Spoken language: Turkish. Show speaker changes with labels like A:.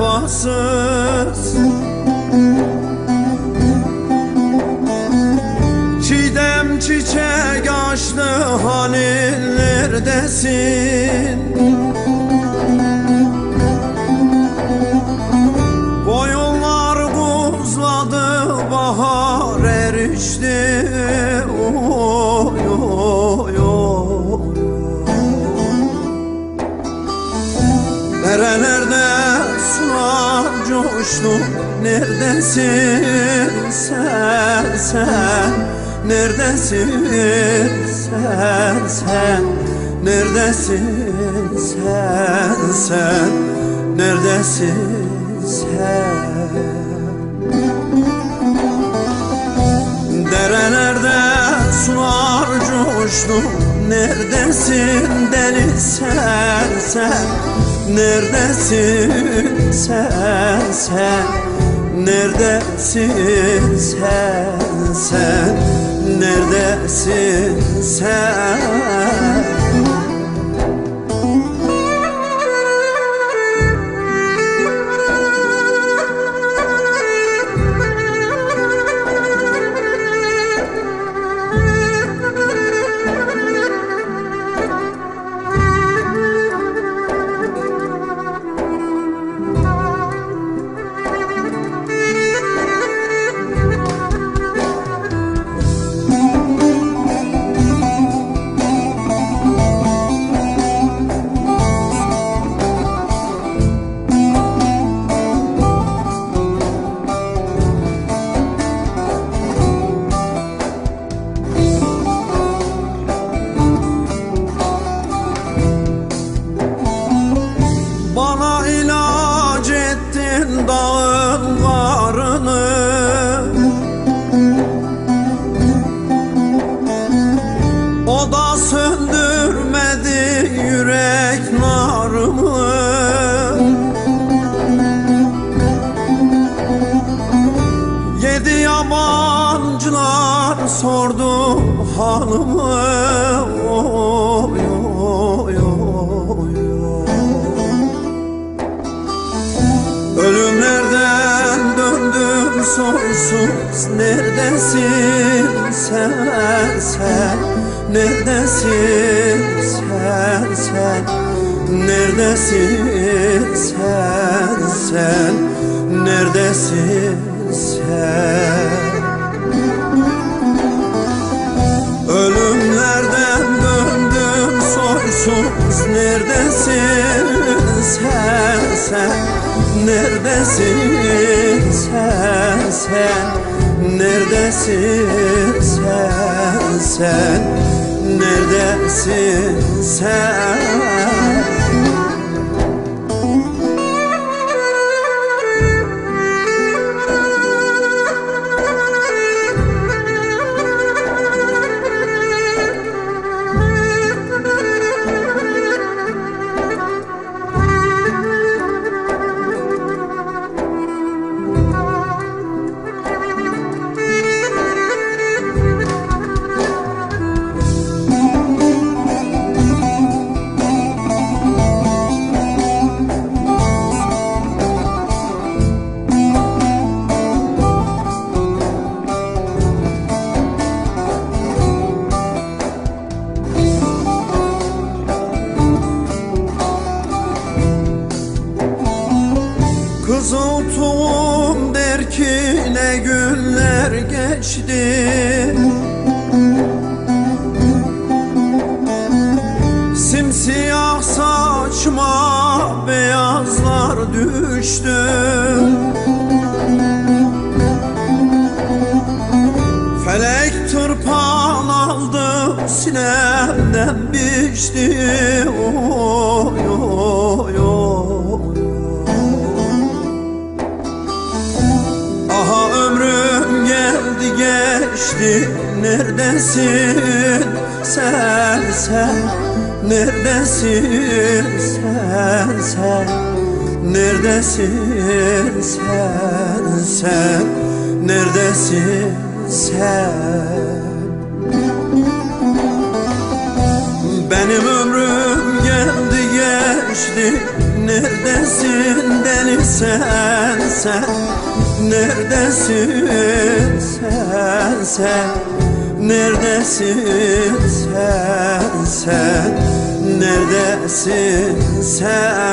A: vefasız Çiğdem çiçek açtı hani neredesin coştu Neredesin sen sen? Neredesin sen sen? Neredesin sen sen? Neredesin sen? Derelerde sular coştu. Neredesin deli sen sen Neredesin sen sen? Neredesin sen sen? Neredesin sen Yedi yabancılar sordu halımı oy, oy, oy, oy. Ölümlerden döndüm sonsuz Neredesin sen sen? Neredesin sen sen Neredesin sen sen? Neredesin sen? Ölümlerden döndüm soysuz. Neredesin sen sen? Neredesin sen sen? Neredesin sen sen? Neredesin sen Kızıltuğum der ki ne günler geçti. Simsiyah saçma beyazlar düştü. Felek tırpan aldı sinemden biçti. oy geçti Neredesin sen sen Neredesin sen sen Neredesin sen sen Neredesin sen. Benim ömrüm geldi geçti. Neredesin deli sen sen Neredesin sen sen? Neredesin sen sen? Neredesin sen